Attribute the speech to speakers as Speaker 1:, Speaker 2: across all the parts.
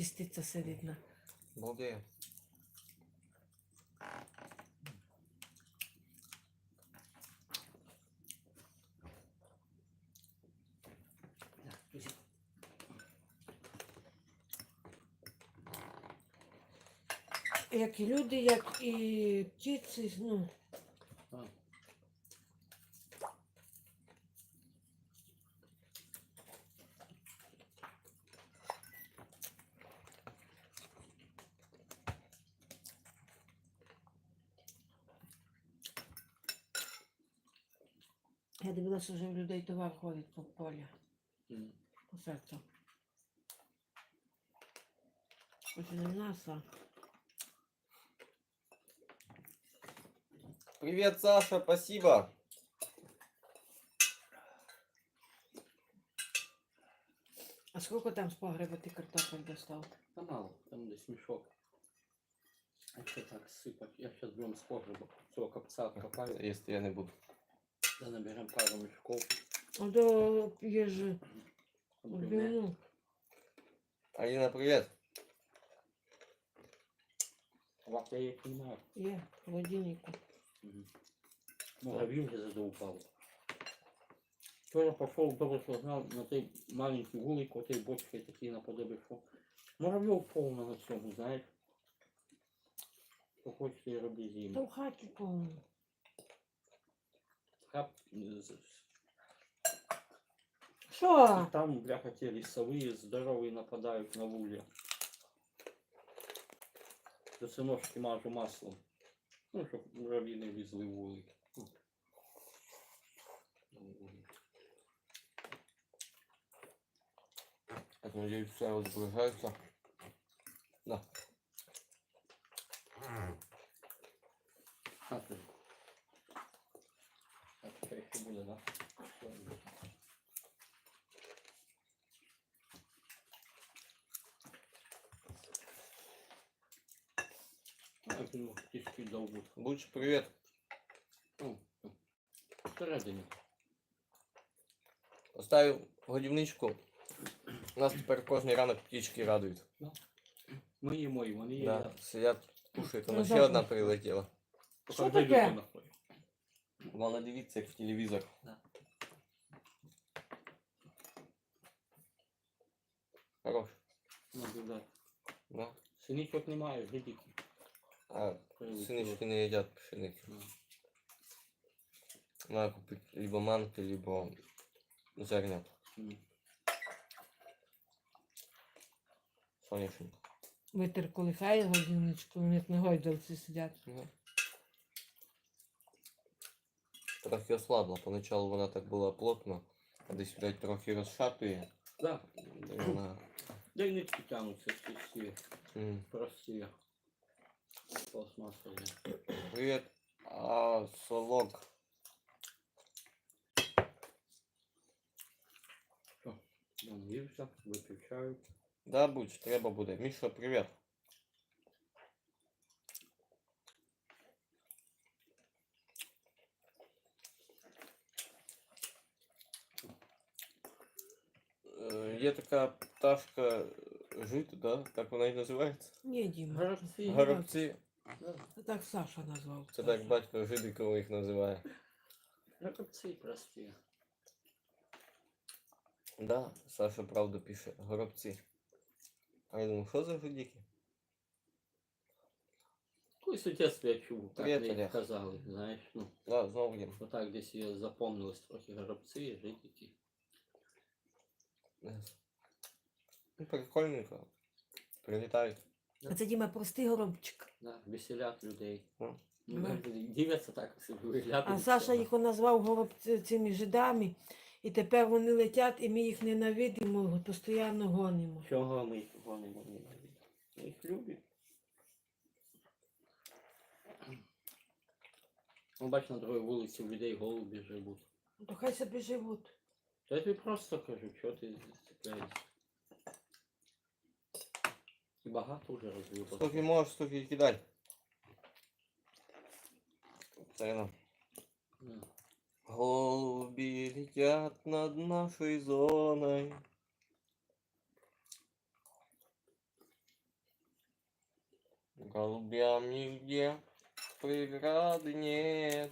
Speaker 1: Тістиця сидить на.
Speaker 2: Балдею.
Speaker 1: Як і люди, як і птиці, ну.
Speaker 3: А.
Speaker 1: Дивилася, що в людей товар ходить по полі, по серцю. Хоч не в нас, а
Speaker 2: Привет, Саша, спасибо.
Speaker 1: А скільки там з погреба ти картофель достав?
Speaker 3: Та мало, там десь мішок. Якщо так сипать, я зараз будемо з погреба цього копця откопаю,
Speaker 2: Если я не буду.
Speaker 3: Та наберемо пару мішков.
Speaker 1: А до їжі.
Speaker 3: об'ємне.
Speaker 1: Ну,
Speaker 2: Алина, привет.
Speaker 3: Лап я немає.
Speaker 1: є, в холодильнику.
Speaker 3: Муравьи уже задолбал. Вчора пошел дорого знал на той маленький вулик, отой бочкой такие наподобие, що муравьев повно на цьому, знаєш. Що хочете роби
Speaker 1: Та
Speaker 3: зиму.
Speaker 1: в хаті повно.
Speaker 3: Хап, з-
Speaker 1: Що?
Speaker 3: і там, бляха, ті лісові здорові нападають на вулля. То це ножки мажу маслом. Ну, щоб муравьи не лізли в вулик. Ну.
Speaker 2: Так, надеюсь, все разбегается. Да.
Speaker 3: А, ти. Так, це ще буде, да? А, ну, трішки довбуть.
Speaker 2: Лучше привет.
Speaker 3: Ну, ну, Всередині.
Speaker 2: Поставив годівничку. Нас тепер кожний ранок птички радують.
Speaker 3: Ми їмо, і вони
Speaker 2: Да,
Speaker 3: їдять.
Speaker 2: сидять, кушають.
Speaker 1: Ну,
Speaker 2: Вона ще
Speaker 1: завтра.
Speaker 2: одна прилетіла.
Speaker 1: Що
Speaker 3: Покажи
Speaker 1: таке?
Speaker 2: Вона дивиться, як в телевізор.
Speaker 3: Да.
Speaker 2: Хорош.
Speaker 3: Наблюдати.
Speaker 2: Да.
Speaker 3: Синичок немає, гидіки.
Speaker 2: А синички не їдять пшениці.
Speaker 3: Ну.
Speaker 2: Надо купити либо манки, либо зернят.
Speaker 3: М.
Speaker 2: Соняшник.
Speaker 1: Витер колихає годинничку, вони як на гойдалці сидять.
Speaker 2: Ну. Трохи ослабла. Поначалу вона так була плотно, а десь блядь, трохи розшатує.
Speaker 3: Да.
Speaker 2: І вона.
Speaker 3: Да й нитки тянуться ці всі
Speaker 2: м.
Speaker 3: прості. Пластмасові.
Speaker 2: Привіт. А совок.
Speaker 3: Навівся, виключають.
Speaker 2: Да, будь, треба буде. Міша, привіт. Є така пташка жит, да? Так вона і називається?
Speaker 1: Ні, Діма.
Speaker 3: Горобці.
Speaker 2: Горобці.
Speaker 3: Да.
Speaker 1: Це так Саша назвав.
Speaker 2: Це так батько жидикова їх називає.
Speaker 3: Горобці прості.
Speaker 2: Да, Саша правду пише. Горобці. А я думаю, що за жидики?
Speaker 3: Колись у дитинстві я чув, так
Speaker 2: Привіт,
Speaker 3: мені
Speaker 2: Олег.
Speaker 3: казали, знаєш, ну,
Speaker 2: Да, знову їм.
Speaker 3: отак десь я запомнилось трохи горобці, житики.
Speaker 2: Ну, прикольненько. Прилітають.
Speaker 1: А це Діма простий горобчик.
Speaker 3: Да, веселять людей.
Speaker 2: Ну.
Speaker 3: Ну, Дивляться так, виглядають.
Speaker 1: А Саша їх назвав горобці цими жидами, і тепер вони летять, і ми їх ненавидимо, постійно гонимо.
Speaker 3: Чого ми їх гонимо ненавидимо? Ми їх любимо. Ну, бач, на другій вулиці в людей голуби живуть.
Speaker 1: То хай собі живуть.
Speaker 3: То я тобі просто кажу, що ти цепляєшся. І багато вже розвивалося.
Speaker 2: Скільки можеш, стільки кидай. Це ну.
Speaker 3: Ну,
Speaker 2: Голуби летят над нашей зоной. Голубям нигде преграды нет.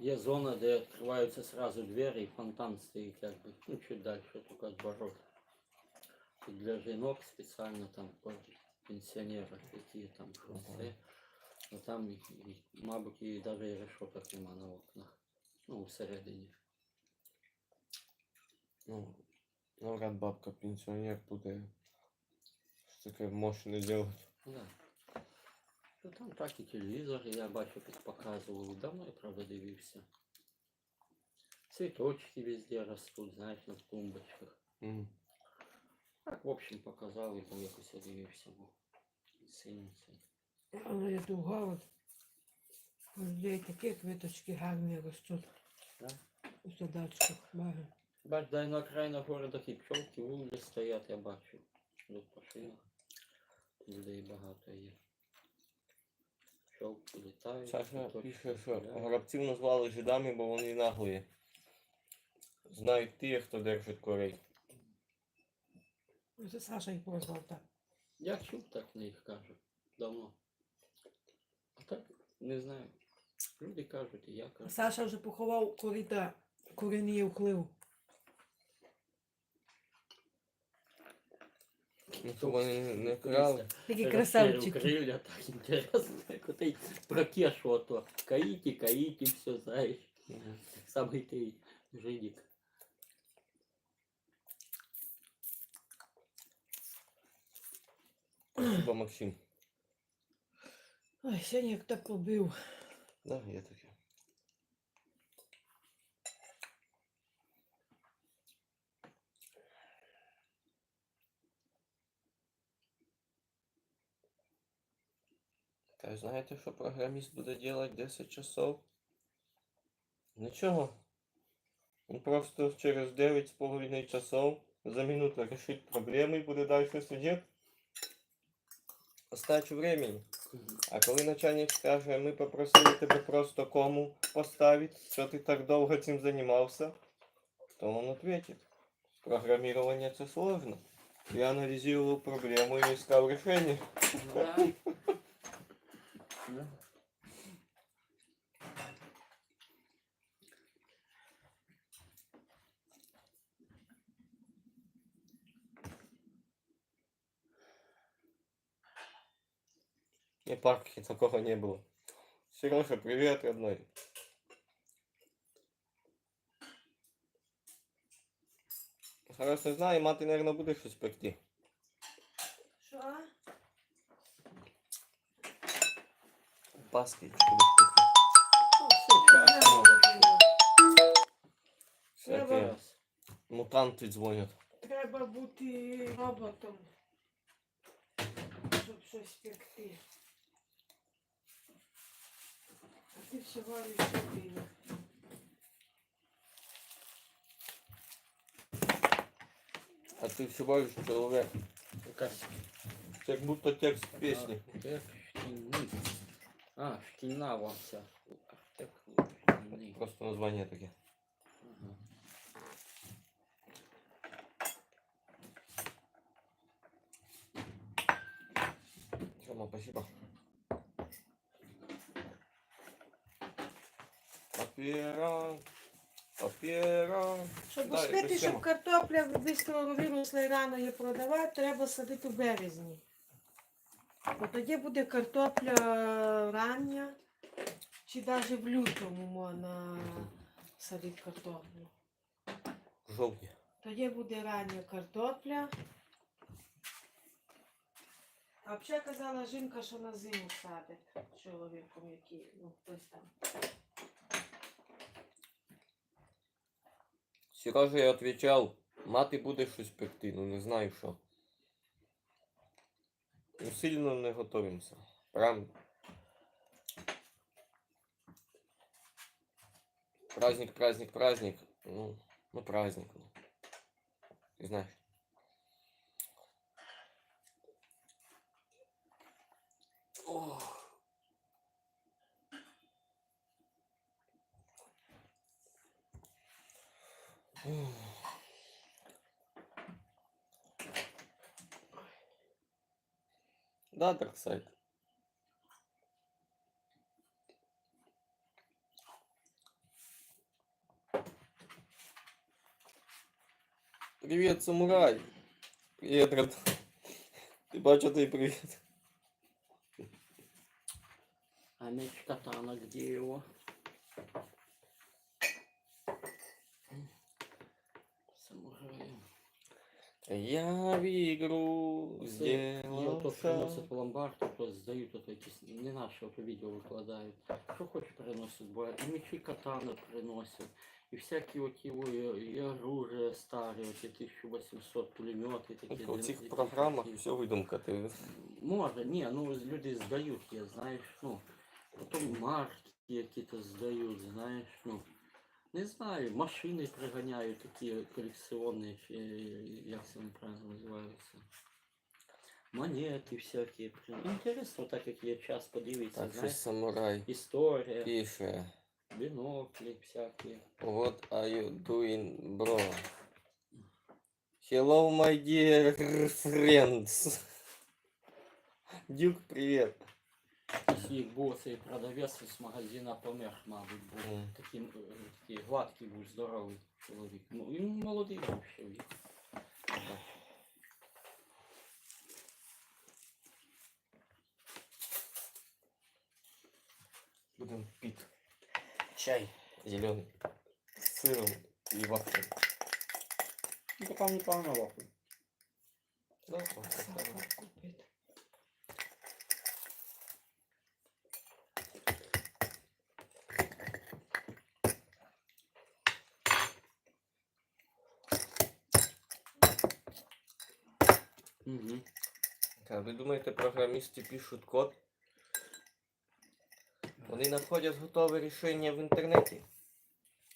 Speaker 3: Є зона, де відкриваються сразу двері і фонтан стоїть якби, ну чуть далі, тільки від ворот. І для жінок спеціально там по пенсіонерах, які там що
Speaker 2: Ага.
Speaker 3: все. Ну там, і, і, мабуть, і навіть і решеток нема на окнах. Ну, всередині.
Speaker 2: Ну, навряд бабка пенсионер буде що таке мощне делать.
Speaker 3: Да. Ну там так і телевізор, я бачу, як показували. Давно я правда дивився. Цветочки везде ростуть, знаєш, на тумбочках.
Speaker 2: М.
Speaker 3: Так, в общем, показали, бо якось я дивився, бо синій цей.
Speaker 1: Є тут голод. Де такі квіточки гарні ростуть.
Speaker 3: Да?
Speaker 1: У садочках.
Speaker 3: Бач, дай на окраїнах города ті пчолки, вулиці стоять, я бачу. Тут пошили. Людей багато є. Літають.
Speaker 2: Саша пише, що горобців назвали жидами, бо вони наглі. Знають ті, хто держить корей.
Speaker 1: Це Саша їх прозвав так.
Speaker 3: Я чув так на їх кажуть. Давно. А так не знаю. Люди кажуть, і я кажу.
Speaker 1: Саша вже поховав коріта корінні вклив.
Speaker 2: щоб вони не- не крали.
Speaker 1: Такі
Speaker 3: Розтерев
Speaker 1: красавчики.
Speaker 3: крилля, так інтересно. Як отей прокешу ото. Каїті, каїті, все знаєш.
Speaker 2: Мгм.
Speaker 3: Самий ти жидік.
Speaker 2: Спасибо, Максим.
Speaker 1: Ой, сьогодні як так побив.
Speaker 2: Да, є таке. Та знаєте, що програміст буде делать 10 часов? Нічого. Він просто через 9,5 часов за минуту решить проблеми і буде далі сидіти. Остачу времени. А коли начальник скаже, ми попросили тебе просто кому поставити, що ти так довго цим займався, то він відповідає. Программирование це сложно. Я аналізував проблему і искав рішення.
Speaker 3: Да. Да.
Speaker 2: Не парки, такого не было. Сережа, привет, родной. Зараз не знаю, мати, наверное, буде щось пекти.
Speaker 1: Що?
Speaker 2: Паски. Всякі мутанти дзвонять.
Speaker 1: Треба бути роботом, щоб щось пекти. А ти всього лиш один.
Speaker 2: А ти всього лиш чоловік.
Speaker 3: Якась
Speaker 2: Це як будто текст пісні.
Speaker 3: Як шкільний. А, шкільна вам вся. Архітектура шкільний.
Speaker 2: Просто названня таке.
Speaker 3: Ага.
Speaker 2: Рома, спасибо. Папіра.
Speaker 1: Щоб
Speaker 2: Да,
Speaker 1: успіти, щоб картопля швидко виросла і рано її продавати, треба садити в березні. Бо тоді буде картопля рання, чи навіть в лютому можна садити картоплю.
Speaker 2: В жовтні.
Speaker 1: Тоді буде рання картопля. А взагалі казала жінка, що на зиму садить чоловіком, який, ну, хтось там.
Speaker 2: Сережа я отвечал, мати буде щось пекти, ну не знаю що. Ну сильно не готовимося. Прям. Праздник, праздник, праздник. Ну, ну праздник. Ну. Ти Да, Дарксайд. Привет, самурай. Привет, брат. Ти бачу, ты привет.
Speaker 3: А меч катана, где его?
Speaker 2: Я в игру
Speaker 3: його то
Speaker 2: сделался.
Speaker 3: приносять в ломбард, то здають, то якісь не наші ото відео викладають. Що хоч приносять, бо і мечі катани приносять, і всякі оті о, і, оружие старі, оті 1800 пулемети такі.
Speaker 2: У
Speaker 3: длин-
Speaker 2: цих
Speaker 3: які
Speaker 2: програмах все видумка. Ти
Speaker 3: Може, ні, ну люди здають, я знаєш, ну, потім марки які-то здають, знаєш, ну. Не знаю, машини приганяють такі колекціонні, чи як це вони правильно називаються. Монети всякі. при- Інтересно, так як є час подивитися,
Speaker 2: так, що
Speaker 3: знаєш,
Speaker 2: самурай
Speaker 3: історія,
Speaker 2: пише.
Speaker 3: біноклі всякі.
Speaker 2: What are you doing, bro? Hello, my dear friends. Дюк, привет.
Speaker 3: Їх був цей продавець з магазина помер, мабуть, був.
Speaker 2: Мгм.
Speaker 3: Такий, е, такий гладкий був, здоровий чоловік. Ну, він молодий був ще вік. Так.
Speaker 2: Будем пить
Speaker 3: Чай.
Speaker 2: зеленый с сыром и вафлей.
Speaker 3: Ну, така непогана вафля.
Speaker 2: Да, вот так, да.
Speaker 1: Сахар купити.
Speaker 2: Ви думаєте, програмісти пишуть код? Вони знаходять готове рішення в інтернеті.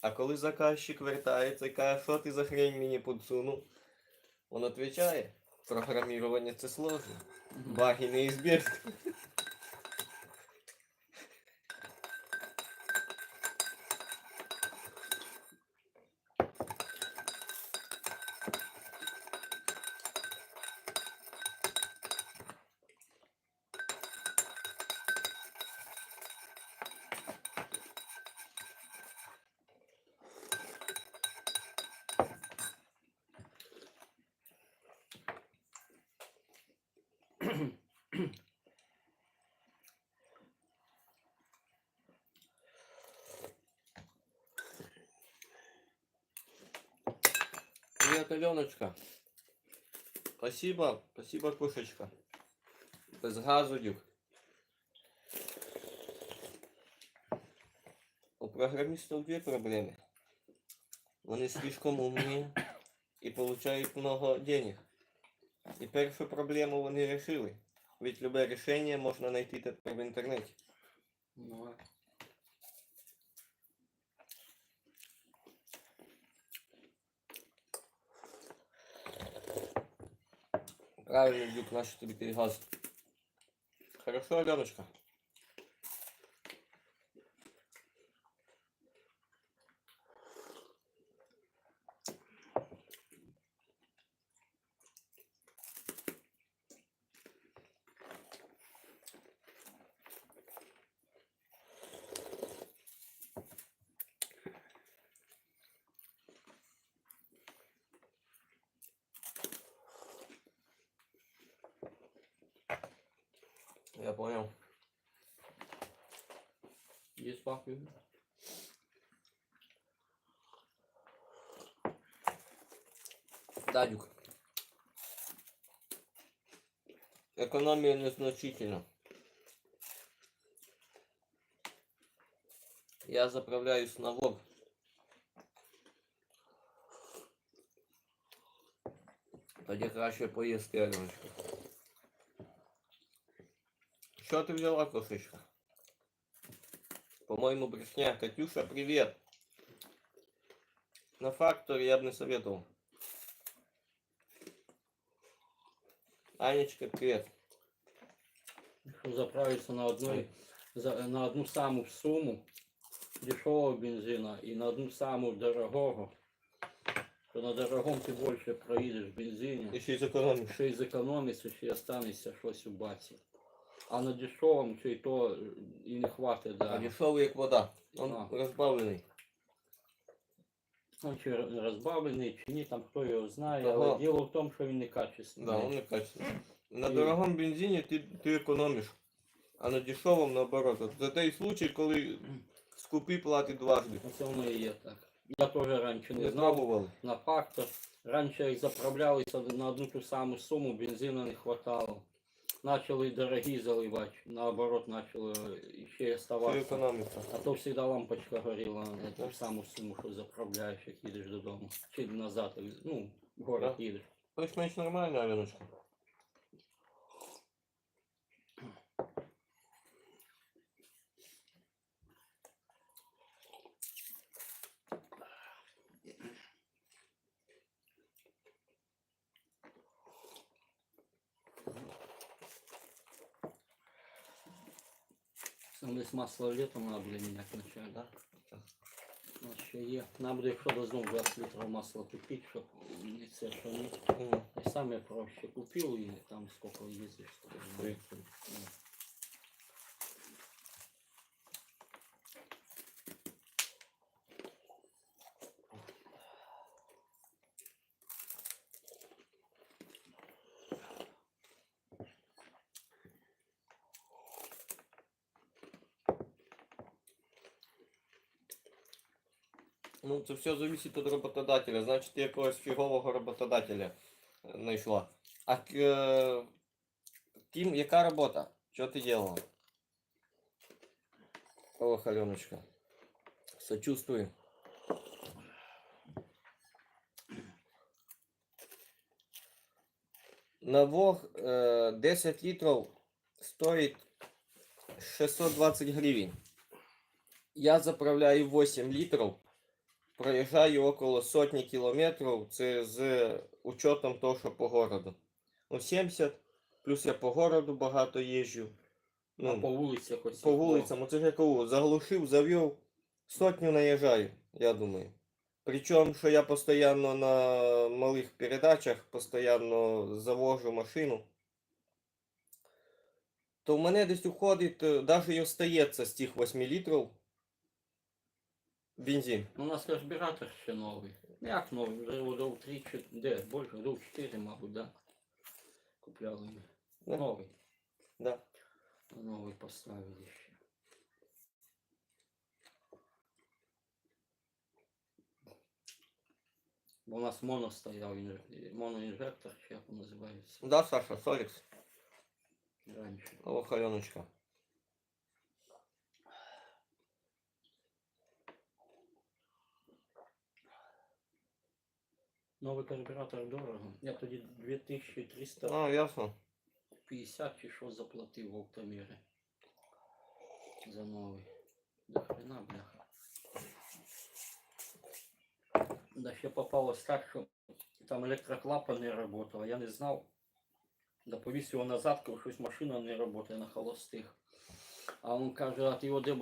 Speaker 2: А коли заказчик вертається і каже, що ти за хрень мені підсунув, він відповідає, програмірування це сложно. Баги неизбежны. Привет, Аленочка. Спасибо, спасибо, кошечка. Без газу, дюк. У програмістів дві проблеми. Вони слишком умні і получають много денег. І першу проблему вони решили. Ведь любе рішення можна знайти тепер в інтернеті.
Speaker 3: Ну, а
Speaker 2: Правильно, Дюк, наш тобі той газ. Хорошо, Аленочка?
Speaker 3: Є вафлі?
Speaker 2: Да, Дюк. Экономия незначительна. Я заправляюсь на вор. Тоді краще поїсти, Альоночка. Що ти взяла, кошечка? По-моему, брехня. Катюша, привет. На факторе я бы не советовал. Анечка, привет.
Speaker 3: Заправиться на одной, за, на одну саму суму дешевого бензина і на одну саму дорогого, то на дорогому ти більше проїдеш в бензині.
Speaker 2: Еще из экономики.
Speaker 3: Ще й зекономиться, ще й останеться щось у баці. А на дешевом чи й то е, і не хватить,
Speaker 2: А
Speaker 3: да.
Speaker 2: дешевий як вода. Он
Speaker 3: А.
Speaker 2: розбавлений.
Speaker 3: Ну, чи розбавлений, чи ні, там хто його знає,
Speaker 2: Ага.
Speaker 3: але діло в тому, що він не качественний.
Speaker 2: Да, он не качественний. На
Speaker 3: І-
Speaker 2: дорогому бензині ти, ти економиш, а на дешевому наоборот. От Це той случай, коли скупи платить дважди.
Speaker 3: Це воно і є так. Я теж раніше не
Speaker 2: Не
Speaker 3: знав
Speaker 2: пробували.
Speaker 3: на фактор. Раніше як заправлялися на одну ту саму суму, бензину не хватало. Начали дорогі заливати, наоборот, начали ще
Speaker 2: Це економіка.
Speaker 3: А то всегда лампочка горіла на ту саму суму, що заправляєш, як їдеш додому. Чи назад, ну, в город
Speaker 2: Да.
Speaker 3: їдеш.
Speaker 2: Більш-менш нормально, Аленочка.
Speaker 3: Десь масло літом треба буде міняти вначале.
Speaker 2: Да?
Speaker 3: У нас ще є. Нам буде, якщо до 20 літрів масла купити, щоб не це, що ні.
Speaker 2: Мгм.
Speaker 3: Саме проще купив і там сколько їздиш. то ну.
Speaker 2: Ну, це все зависит від роботодателя. Значить, ти якогось фігового роботодателя знайшла. А е, ким, яка робота? Що ти делала? Ох, Аленочка. Сочувствую. На Вог е, 10 літрів стоїть 620 гривень. Я заправляю 8 літрів. Проїжджаю около сотні кілометрів, це з учетом того, що по городу. Ну, 70, плюс я по городу багато їжджу.
Speaker 3: А
Speaker 2: Ну,
Speaker 3: по вулицях ось.
Speaker 2: по вулицям, оце ж я кажу, заглушив, завів, сотню наїжджаю, я думаю. Причому, що я постійно на малих передачах, постійно завожу машину, то в мене десь уходить, навіть і остається з тих 8 літрів бензин.
Speaker 3: Ну, у нас карбюратор ще новий. Ну, Як новий? Вже годов 3 чи де? Більше, годов 4, мабуть, да? Купляли ми.
Speaker 2: Да.
Speaker 3: Новий.
Speaker 2: Да.
Speaker 3: Новий поставили ще. Бо у нас моно стояв, інж- моноінжектор, чи як він називається
Speaker 2: Да, Саша, Сорікс.
Speaker 3: раніше.
Speaker 2: Ох, Аленочка.
Speaker 3: Новий карбюратор дорого. Я тоді 2350
Speaker 2: А, ясно.
Speaker 3: чи що заплатив в Оптомірі. За новий. До хрена, бляха. Да ще попалось так, що там електроклапан не работал. Я не знав. Да повіз його назад, коли щось машина не працює на холостих. А він каже, а ти його де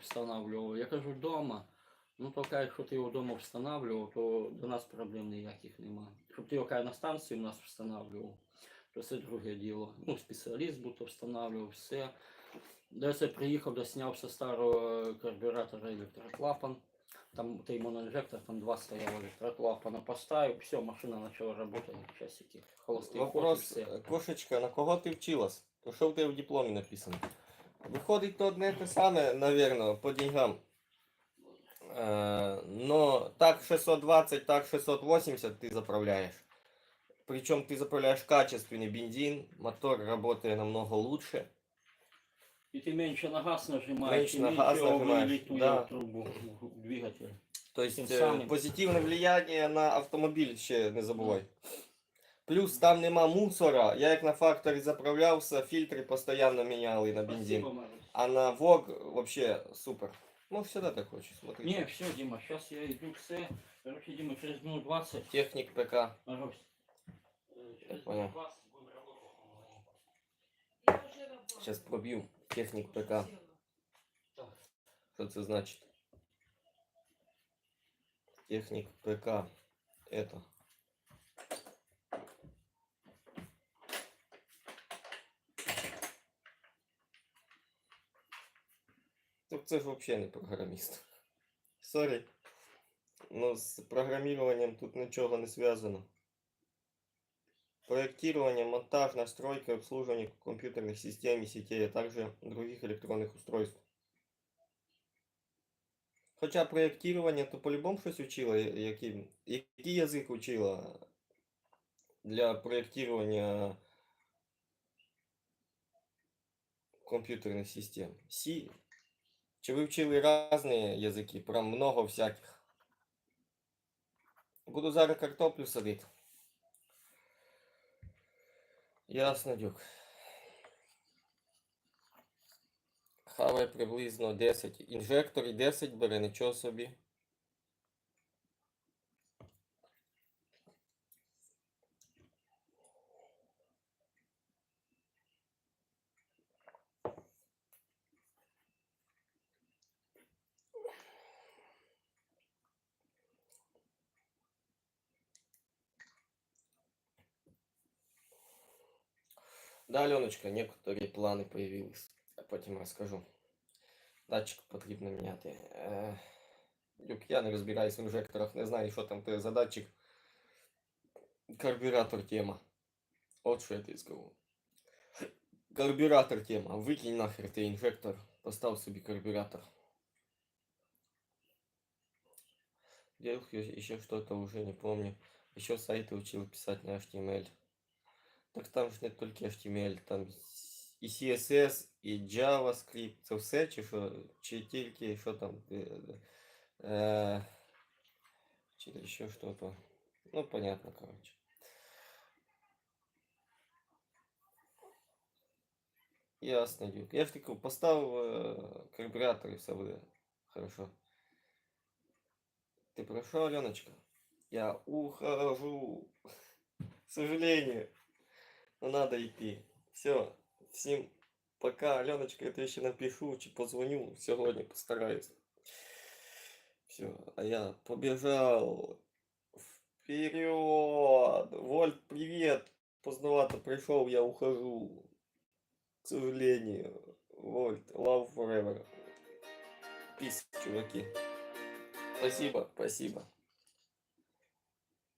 Speaker 3: встановлював? Я кажу, вдома. Ну, то каже, якщо ти його вдома встановлював, то до нас проблем ніяких нема. Щоб ти його на станції у нас встановлював, то це друге діло. Ну, спеціаліст будто встановлював все. Десь я приїхав, де снявся старого карбюратора електроклапан. Там той моноінжектор, там два стояло електроклапана, поставив, все, машина почала працювати часики. Холостий ход і все.
Speaker 2: е, кошечка, на кого ти вчилась? То що в тебе в дипломі написано? Виходить то одне те саме, наверное, по деньгам Е, но так 620, так 680 ты заправляешь. Причем ты заправляешь качественный бензин, мотор работает намного лучше.
Speaker 3: І ти менше на газ нажимаєш,
Speaker 2: Менше
Speaker 3: і
Speaker 2: на
Speaker 3: менше
Speaker 2: газ
Speaker 3: його
Speaker 2: нажимаєш,
Speaker 3: вилітує
Speaker 2: да.
Speaker 3: в трубу в двигатель.
Speaker 2: То есть
Speaker 3: Тем
Speaker 2: э,
Speaker 3: самым.
Speaker 2: позитивне влияние на автомобіль ще не забувай. Плюс там нема мусора. Я як на факторі заправлявся, фільтри постійно міняли на бензин.
Speaker 3: Спасибо, Марус.
Speaker 2: А на Вог вообще супер. Ну, всегда так хочу смотреть.
Speaker 3: Не, все, Дима, сейчас я иду все. Короче, Дима, через минут 20.
Speaker 2: Техник ПК.
Speaker 3: Через минут 20 будем работать.
Speaker 1: Я вже работаю.
Speaker 2: Сейчас пробью. Техник ПК. Что это значит? Техник ПК. Это. Так це ж взагалі не програміст. Сорі. Ну, з программированием тут нічого не зв'язано. Проектирование, монтаж, настройка и обслуживание компьютерных систем и сетей, а также других электронных устройств. Хоча проєктування то по-любому щось учила, я- який, який язик учила для проєктування комп'ютерних систем. C. чи ви вчили різні язики, прям много всяких. Буду зараз картоплю садити. Ясно, дюк. Хавай приблизно 10. Інжектор і 10 бере, нічого собі. Да, Аленочка, некоторые планы появились. Я потім розкажу. Датчик потрібно міняти. Е, Люк, я не розбираюсь в інжекторах, не знаю, що там ти за датчик. Карбюратор тема. От що я тобі скажу. Карбюратор тема. Викинь нахер ти інжектор. Постав собі карбюратор. Делал еще что-то уже не помню. Еще сайты учил писать на HTML. Так там ж не тільки HTML, там і CSS, і JavaScript. Це все чи що? Чи тільки що там? е, е, чи ще що-то. Ну, понятно, короче. Ясно, Дюк. Я ж таки поставив е, карбюратор і все буде хорошо. Ты про что, Аленочка? Я ухожу. К сожалению. Но надо идти. Все. Всем пока. Аленочка, я тебе еще напишу, чи позвоню. Сегодня постараюсь. Все. А я побежал. Вперед! Вольт, привет! Поздновато пришел, я ухожу. К сожалению. Вольт, love forever. Peace, чуваки. Спасибо, спасибо.